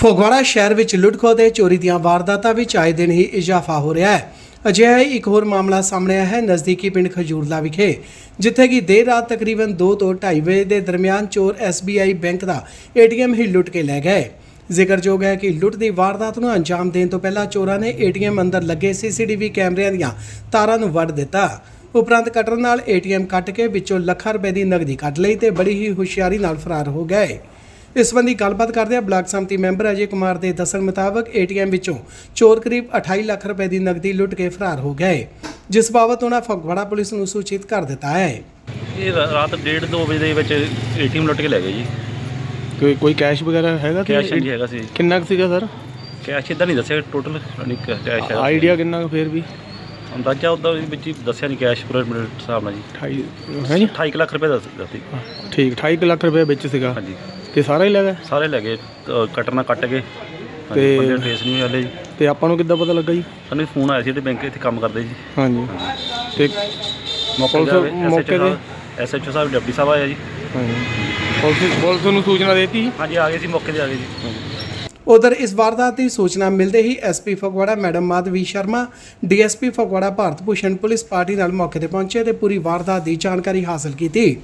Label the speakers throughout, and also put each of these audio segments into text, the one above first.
Speaker 1: ਫਗਵਾੜਾ ਸ਼ਹਿਰ ਵਿੱਚ ਲੁੱਟਖੋ ਤੇ ਚੋਰੀ ਦੀਆਂ ਵਾਰਦਾਤਾਂ ਵਿੱਚ ਆਏ ਦਿਨ ਹੀ ਇਜ਼ਾਫਾ ਹੋ ਰਿਹਾ ਹੈ। ਅਜਿਹਾ ਹੀ ਇੱਕ ਹੋਰ ਮਾਮਲਾ ਸਾਹਮਣੇ ਆਇਆ ਹੈ ਨਜ਼ਦੀਕੀ ਪਿੰਡ ਖਜੂਰਲਾ ਵਿਖੇ, ਜਿੱਥੇ ਕਿ ਦੇਰ ਰਾਤ ਤਕਰੀਬਨ 2 ਤੋਂ 2:30 ਵਜੇ ਦੇ ਦਰਮਿਆਨ ਚੋਰ SBI ਬੈਂਕ ਦਾ ATM ਹੀ ਲੁੱਟ ਕੇ ਲੈ ਗਏ। ਜ਼ਿਕਰਯੋਗ ਹੈ ਕਿ ਲੁੱਟ ਦੀ ਵਾਰਦਾਤ ਨੂੰ ਅੰਜਾਮ ਦੇਣ ਤੋਂ ਪਹਿਲਾਂ ਚੋਰਾਂ ਨੇ ATM ਅੰਦਰ ਲੱਗੇ CCTV ਕੈਮਰਿਆਂ ਦੀਆਂ ਤਾਰਾਂ ਨੂੰ ਵੱਢ ਦਿੱਤਾ। ਉਪਰੰਤ ਕਟਰ ਨਾਲ ATM ਕੱਟ ਕੇ ਵਿੱਚੋਂ ਲੱਖਾਂ ਰੁਪਏ ਦੀ ਨਗਦੀ ਕੱਢ ਲਈ ਤੇ ਬੜੀ ਹੀ ਹੁਸ਼ਿਆਰੀ ਨਾਲ ਫਰਾਰ ਹੋ ਗਏ। ਇਸ ਸੰਬੰਧੀ ਗੱਲਬਾਤ ਕਰਦਿਆਂ ਬਲਾਕ ਸੰਮਤੀ ਮੈਂਬਰ ਅਜੇ ਕੁਮਾਰ ਦੇ ਦੱਸਣ ਮੁਤਾਬਕ ਏਟੀਐਮ ਵਿੱਚੋਂ ਚੋਰ ਕਰੀਬ 28 ਲੱਖ ਰੁਪਏ ਦੀ ਨਕਦੀ ਲੁੱਟ ਕੇ ਫਰਾਰ ਹੋ ਗਏ। ਜਿਸ ਬਾਬਤ ਉਹਨਾਂ ਫਗਵਾੜਾ ਪੁਲਿਸ ਨੂੰ ਸੂਚਿਤ ਕਰ ਦਿੱਤਾ ਹੈ।
Speaker 2: ਇਹ ਰਾ- ਰਾਤ 1:30 2 ਵਜੇ ਦੇ ਵਿੱਚ ਏਟੀਐਮ ਲੁੱਟ ਕੇ ਲੈ ਗਏ ਜੀ।
Speaker 3: ਕੋਈ ਕੋਈ ਕੈਸ਼ ਵਗੈਰਾ ਹੈਗਾ ਕਿ
Speaker 2: ਕੈਸ਼ ਨਹੀਂ ਹੈਗਾ ਸੀ।
Speaker 3: ਕਿੰਨਾ ਕੁ ਸੀਗਾ ਸਰ?
Speaker 2: ਕੈਸ਼ ਇਦਾਂ ਨਹੀਂ ਦੱਸਿਆ ਟੋਟਲ ਨਹੀਂ ਕੈਸ਼ ਹੈਗਾ
Speaker 3: ਆਈਡੀਆ ਕਿੰਨਾ ਕੁ ਫੇਰ ਵੀ?
Speaker 2: ਅੰਦਾਜ਼ਾ ਉਹਦਾ ਵੀ ਵਿੱਚ ਹੀ ਦੱਸਿਆ ਨਹੀਂ ਕੈਸ਼ ਪੂਰੇ ਮੇਰੇ ਹਿਸਾਬ ਨਾਲ ਜੀ।
Speaker 3: 28 ਹੈ ਜੀ?
Speaker 2: 28 ਕੁ ਲੱਖ ਰੁਪਏ ਦੱਸ ਦਿੱਤੀ
Speaker 3: ਠੀਕ 28 ਕੁ ਲੱਖ ਰੁਪਏ ਵਿੱਚ ਸੀਗਾ।
Speaker 2: ਹਾਂਜੀ।
Speaker 3: ਤੇ ਸਾਰਾ ਹੀ ਲੱਗਾ
Speaker 2: ਸਾਰੇ ਲੈ ਗਏ ਅ, ਕਟਰ ਨਾਲ ਕੱਟ ਗਏ
Speaker 3: ਤੇ-
Speaker 2: ਤੇ ਬੰਦੇ ਟ੍ਰੇਸ ਨਹੀਂ ਹੋਏ ਹਲੇ ਜੀ।
Speaker 3: ਤੇ ਆਪਾਂ ਨੂੰ ਕਿੱਦਾਂ ਪਤਾ ਲੱਗਾ ਜੀ?
Speaker 2: ਸਾਨੂੰ ਫੋਨ ਆਇਆ ਸੀ ਤੇ ਬੈਂਕ ਇੱਥੇ ਕੰਮ ਕਰਦੇ ਜੀ।
Speaker 3: ਹਾਂਜੀ। ਤੇ
Speaker 2: ਮੌਕੇ
Speaker 3: ਪੁਲਿਸ ਮੌਕੇ ਤੇ?
Speaker 2: ਐਸਐਚਓ ਸਾਹਿਬ ਡਿਪਟੀ ਸਾਹਿਬ ਆਇਆ ਜੀ।
Speaker 3: ਹਾਂਜੀ। ਪੁਲਿਸ ਪੁਲਿਸ ਨੂੰ ਸੂਚਨਾ ਦੇਤੀ
Speaker 2: ਹਾਂਜੀ ਆ ਗਏ ਸੀ ਮੌਕੇ ਤੇ ਆ ਗਏ ਜੀ।
Speaker 1: ਉਧਰ ਇਸ ਵਾਰਦਾਤ ਦੀ ਸੂਚਨਾ ਮਿਲਦੇ ਹੀ SP Phagwara madam Madhavi Sharma DSP Phagwara Bharat Bhushan police party ਨਾਲ ਮੌਕੇ ਤੇ ਪਹੁੰਚੇ ਤੇ ਪੂਰੀ ਵਾਰਦਾਤ ਦੀ ਜਾਣਕਾਰੀ ਹਾਸਲ ਕੀਤੀ।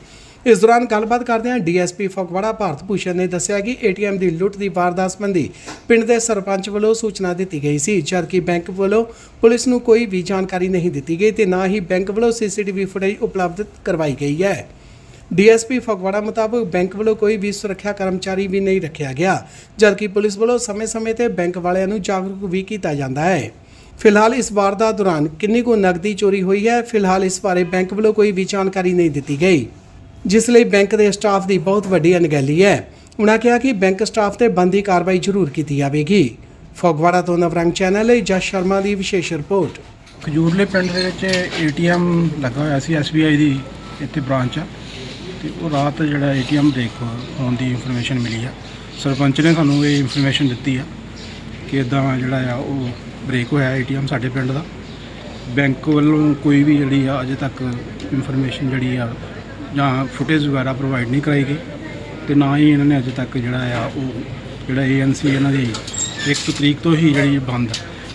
Speaker 1: ਇਸ ਦੌਰਾਨ ਗੱਲਬਾਤ ਕਰਦਿਆਂ ਡੀਐਸਪੀ ਫਗਵਾੜਾ ਭਾਰਤ ਭੂਸ਼ਣ ਨੇ ਦੱਸਿਆ ਕਿ ਏਟੀਐਮ ਦੀ ਲੁੱਟ ਦੀ ਵਾਰਦਾਤ ਸੰਬੰਧੀ ਪਿੰਡ ਦੇ ਸਰਪੰਚ ਵੱਲੋਂ ਸੂਚਨਾ ਦਿੱਤੀ ਗਈ ਸੀ, ਜਦਕਿ ਬੈਂਕ ਵੱਲੋਂ ਪੁਲਿਸ ਨੂੰ ਕੋਈ ਵੀ ਜਾਣਕਾਰੀ ਨਹੀਂ ਦਿੱਤੀ ਗਈ ਤੇ ਨਾ ਹੀ ਬੈਂਕ ਵੱਲੋਂ ਸੀਸੀਟੀਵੀ ਫੁਟੇਜ ਉਪਲਬਧ ਕਰਵਾਈ ਗਈ ਹੈ। ਡੀਐਸਪੀ ਫਗਵਾੜਾ ਮੁਤਾਬਕ ਬੈਂਕ ਵੱਲੋਂ ਕੋਈ ਵੀ ਸੁਰੱਖਿਆ ਕਰਮਚਾਰੀ ਵੀ ਨਹੀਂ ਰੱਖਿਆ ਗਿਆ, ਜਦਕਿ ਪੁਲਿਸ ਵੱਲੋਂ ਸਮੇਂ-ਸਮੇਂ ਤੇ ਬੈਂਕ ਵਾਲਿਆਂ ਨੂੰ ਜਾਗਰੂਕ ਵੀ ਕੀਤਾ ਜਾਂਦਾ ਹੈ। ਫਿਲਹਾਲ ਇਸ ਵਾਰਦਾਤ ਦੌਰਾਨ ਕਿੰਨੀ ਕੁ ਨਕਦੀ ਚੋਰੀ ਹੋਈ ਹੈ? ਫਿਲਹਾਲ ਇਸ ਬਾਰੇ ਬੈਂਕ ਵੱਲੋਂ ਕੋਈ ਵੀ ਜਾਣਕਾਰੀ ਨਹੀਂ ਦਿੱਤੀ ਗਈ। ਜਿਸ ਲਈ ਬੈਂਕ ਦੇ ਸਟਾਫ ਦੀ ਬਹੁਤ ਵੱਡੀ ਅਣਗਹਿਲੀ ਹੈ। ਉਨ੍ਹਾਂ ਕਿਹਾ ਕਿ ਬੈਂਕ ਸਟਾਫ ਤੇ ਬੰਦੀ ਕਾਰਵਾਈ ਜ਼ਰੂਰ ਕੀਤੀ ਜਾਵੇਗੀ। ਫਗਵਾੜਾ ਤੋਂ ਨਵਰੰਗ ਚੈਨਲ ਲਈ ਜਸ ਸ਼ਰਮਾ ਦੀ ਵਿਸ਼ੇਸ਼ ਰਿਪੋਰਟ।
Speaker 4: ਖਜੂਰਲੇ ਪਿੰਡ ਦੇ ਵਿੱਚ ਏਟੀਐਮ ਲੱਗਾ ਹੋਇਆ ਸੀ SBI ਦੀ ਇੱਥੇ ਬ੍ਰਾਂਚ ਆ। ਤੇ ਉਹ ਰਾਤ ਜਿਹੜਾ ਏਟੀਐਮ ਦੇਖ ਹੋਣ ਦੀ ਇਨਫੋਰਮੇਸ਼ਨ ਮਿਲੀ ਆ। ਸਰਪੰਚ ਨੇ ਸਾਨੂੰ ਇਹ ਇਨਫੋਰਮੇਸ਼ਨ ਦਿੱਤੀ ਆ ਕਿ ਇਦਾਂ ਜਿਹੜਾ ਆ, ਉਹ ਬ੍ਰੇਕ ਹੋਇਆ ਏਟੀਐਮ ਸਾਡੇ ਪਿੰਡ ਦਾ। ਬੈਂਕ ਵੱਲੋਂ ਕੋਈ ਵੀ ਜਿਹੜੀ ਆ, ਅਜੇ ਤੱਕ ਇਨਫੋਰਮੇਸ਼ਨ ਜਿਹੜੀ ਆ ਜਾਂ ਫੁਟੇਜ ਵਗੈਰਾ ਪ੍ਰੋਵਾਈਡ ਨਹੀਂ ਕਰਾਈ ਗਈ ਤੇ ਨਾ ਹੀ ਇਹਨਾਂ ਨੇ ਅਜੇ ਤੱਕ ਜਿਹੜਾ ਆ ਉਹ ਜਿਹੜਾ ਏਐਨਸੀ ਇਹਨਾਂ ਦੀ 1 ਤਰੀਕ ਤੋਂ ਹੀ ਜਿਹੜੀ ਬੰਦ।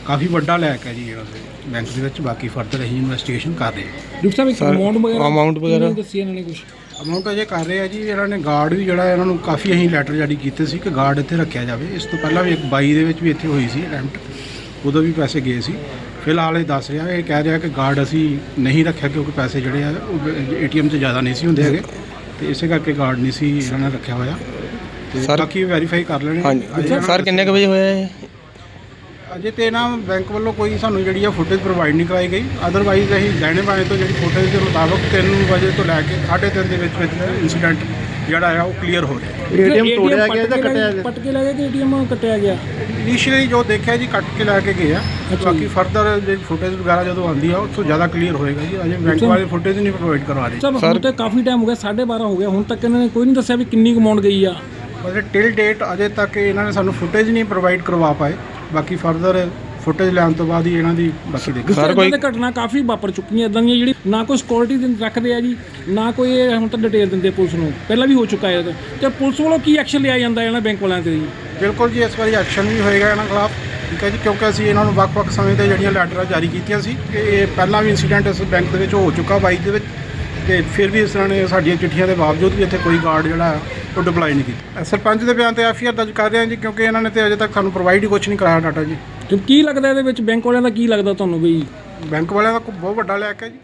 Speaker 4: ਕਾਫੀ ਵੱਡਾ ਲੈਕ ਹੈ ਜੀ ਇਹਨਾਂ ਦੇ ਬੈਂਕ ਦੇ ਵਿੱਚ ਬਾਕੀ ਫਰਦਰ ਅਸੀਂ ਇਨਵੈਸਟੀਗੇਸ਼ਨ ਕਰ ਰਹੇ ਹਾਂ
Speaker 5: ਡਾਕਟਰ ਸਾਹਿਬ ਇੱਕ ਅਮਾਉਂਟ ਵਗੈਰਾ
Speaker 3: amount ਵਗੈਰਾ?
Speaker 5: ਦੱਸੀ ਇਹਨਾਂ ਨੇ ਕੁਝ
Speaker 4: ਅਮਾਉਂਟ ਅਜੇ ਕਰ ਰਹੇ ਆ ਜੀ ਇਹਨਾਂ ਨੇ ਗਾਰਡ ਵੀ ਜਿਹੜਾ ਇਹਨਾਂ ਨੂੰ ਕਾਫੀ ਅਸੀਂ ਲੈਟਰ ਜਾਰੀ ਕੀਤੇ ਸੀ ਕਿ ਗਾਰਡ ਇੱਥੇ ਰੱਖਿਆ ਜਾਵੇ ਇਸ ਤੋਂ ਪਹਿਲਾਂ ਵੀ ਇੱਕ 22 ਦੇ ਵਿੱਚ ਵੀ ਇੱਥੇ ਹੋਈ ਸੀ ਅਟੈਂਪਟ ਉਦੋਂ ਵੀ ਪੈਸੇ ਗਏ ਸੀ ਫਿਲਹਾਲ ਇਹ ਦੱਸ ਰਿਹਾ ਇਹ ਕਹਿ ਰਿਹਾ ਕਿ ਗਾਰਡ ਅਸੀਂ ਨਹੀਂ ਰੱਖਿਆ ਕਿਉਂਕਿ ਪੈਸੇ ਜਿਹੜੇ ਆ ਉਹ ਏਟੀਐਮ 'ਚ ਜ਼ਿਆਦਾ ਨਹੀਂ ਸੀ ਹੁੰਦੇ ਹੈਗੇ। ਤੇ ਇਸੇ ਕਰਕੇ ਗਾਰਡ ਨਹੀਂ ਸੀ ਇਹਨਾਂ ਨੇ ਰੱਖਿਆ ਹੋਇਆ। ਤੇ ਬਾਕੀ ਵੈਰੀਫਾਈ ਕਰ ਲੈਣੇ।
Speaker 3: ਹਾਂਜੀ। ਸਰ ਕਿੰਨੇ ਕੁ ਵਜੇ ਹੋਇਆ ਇਹ?
Speaker 4: ਅਜੇ ਤੇ ਨਾ ਬੈਂਕ ਵੱਲੋਂ ਕੋਈ ਸਾਨੂੰ ਜਿਹੜੀ ਆ ਫੁਟੇਜ ਪ੍ਰੋਵਾਈਡ ਨਹੀਂ ਕਰਾਈ ਗਈ। ਅਦਰਵਾਈਜ਼ ਅਸੀਂ ਲੈਣੇ ਬਾਏ ਤੋਂ ਜਿਹੜੀ ਫੁਟੇਜ ਦੇ ਮੁਤਾਬਕ 3 ਵਜੇ ਤੋਂ ਲੈ ਕੇ 3:30 ਦੇ ਵਿੱਚ ਵਿੱਚ ਇਨਸੀਡੈਂਟ ਜਿਹੜਾ ਆ ਉਹ ਕਲੀਅਰ ਹੋ ਰਿਹਾ
Speaker 5: ਏਟੀਐਮ ਤੋੜਿਆ ਗਿਆ ਜਾਂ ਕੱਟਿਆ ਗਿਆ। ਪੱਟ ਕੇ ਲੈ ਗਏ ਕਿ ਏਟੀਐਮ ਕੱਟਿਆ ਗਿਆ।
Speaker 4: ਇਨੀਸ਼ੀਅਲੀ ਜੋ ਦੇਖਿਆ ਜੀ ਕੱਟ ਕੇ ਲੈ ਕੇ ਗਏ ਆ ਬਾਕੀ
Speaker 5: ਜੀ।
Speaker 4: ਫਰਦਰ ਜਿਹੜੀ ਫੁਟੇਜ ਵਗੈਰਾ ਜਦੋਂ ਆਉਂਦੀ ਆ ਉਸ ਤੋਂ ਜ਼ਿਆਦਾ ਕਲੀਅਰ ਹੋਏਗਾ ਜੀ। ਅਜੇ ਬੈਂਕ। ਵਾਲੇ ਫੁਟੇਜ ਨਹੀਂ ਪ੍ਰੋਵਾਈਡ ਕਰਵਾ ਰਹੇ।
Speaker 5: ਸਭ
Speaker 3: Sir-
Speaker 5: ਹੁਣ ਤੇ ਕਾਫੀ ਟਾਈਮ ਹੋ ਗਿਆ 12:30 ਹੋ ਗਿਆ। ਹੁਣ ਤੱਕ ਇਹਨਾਂ ਨੇ ਕੋਈ ਨਹੀਂ ਦੱਸਿਆ ਵੀ ਕਿੰਨੀ ਅਮਾਉਂਟ ਗਈ ਆ।
Speaker 4: ਮਤਲਬ ਟਿਲ ਡੇਟ ਅਜੇ ਤੱਕ ਇਹਨਾਂ ਨੇ ਸਾਨੂੰ ਫੁਟੇਜ ਨਹੀਂ ਪ੍ਰੋਵਾਈਡ ਕਰਵਾ ਪਾਏ। ਬਾਕੀ ਫਰਦਰ ਫੁਟੇਜ ਲੈਣ ਤੋਂ ਬਾਅਦ ਹੀ ਇਹਨਾਂ ਦੀ ਬਾਕੀ ਦੇਖੋ।
Speaker 5: ਸਰ ਕੋਈ- ਘਟਨਾ ਕਾਫੀ ਵਾਪਰ ਚੁੱਕੀਆਂ ਇਦਾਂ ਦੀਆਂ ਜਿਹੜੀ ਨਾ ਕੋਈ ਸਿਕਿਉਰਿਟੀ ਰੱਖਦੇ ਆ ਜੀ ਨਾ ਕੋਈ ਇਹ ਹੁਣ ਤਾਂ ਡਿਟੇਲ ਦਿੰਦੇ ਪੁਲਿਸ ਨੂੰ। ਪਹਿਲਾਂ ਵੀ ਹੋ ਚੁੱਕਾ ਹੈ ਇਹ ਤੇ। ਪੁਲਿਸ ਵੱਲੋਂ ਕੀ ਐਕਸ਼ਨ ਲਿਆ ਜਾਂਦਾ ਇਹਨਾਂ ਬੈਂਕ ਵਾਲਿਆਂ ਤੇ ਜੀ?
Speaker 4: ਬਿਲਕੁਲ ਜੀ ਇਸ ਵਾਰੀ ਐਕਸ਼ਨ ਵੀ ਹੋਏਗਾ ਇਹਨਾਂ ਖਿਲਾਫ। ਠੀਕ ਹੈ ਜੀ ਕਿਉਂਕਿ ਅਸੀਂ ਇਹਨਾਂ ਨੂੰ ਵੱਖ-ਵੱਖ ਸਮੇਂ ਤੇ ਜਿਹੜੀਆਂ ਲੈਟਰਾਂ ਜਾਰੀ ਕੀਤੀਆਂ ਸੀ ਕਿ ਇਹ ਪਹਿਲਾਂ ਵੀ ਇਨਸੀਡੈਂਟ ਇਸ ਬੈਂਕ ਦੇ ਵਿੱਚ ਹੋ ਚੁੱਕਾ ਬਾਈ ਦੇ ਵਿੱਚ। ਤੇ ਫਿਰ ਵੀ ਇਸ ਤਰ੍ਹਾਂ ਨੇ ਸਾਡੀਆਂ ਚਿੱਠੀਆਂ ਦੇ ਬਾਵਜੂਦ ਵੀ ਇੱਥੇ ਕੋਈ ਗਾਰਡ ਜਿਹੜਾ ਹੈ ਉਹ ਡਿਪਲਾਈ ਨਹੀਂ ਕੀਤਾ। ਸਰਪੰਚ ਦੇ ਬਿਆਨ ਤੇ ਐਫਆਈਆਰ ਦਰਜ ਕਰ ਰਹੇ ਹਾਂ ਜੀ ਕਿਉਂਕਿ ਇਹਨਾਂ ਨੇ ਤੇ ਅਜੇ ਤੱਕ ਸਾਨੂੰ ਪ੍ਰੋਵਾਈਡ ਹੀ ਕੁਝ ਨਹੀਂ ਕਰਾਇਆ ਡਾਟਾ ਜੀ।
Speaker 5: ਤੇ ਕੀ ਲੱਗਦਾ ਇਹਦੇ ਵਿੱਚ? ਬੈਂਕ ਵਾਲਿਆਂ ਦਾ ਕੀ ਲੱਗਦਾ ਤੁਹਾਨੂੰ ਵੀ?
Speaker 4: ਬੈਂਕ ਵਾਲਿਆਂ ਦਾ ਕੋਈ ਬਹੁਤ ਵੱਡਾ ਲੈਕ ਹੈ ਜੀ।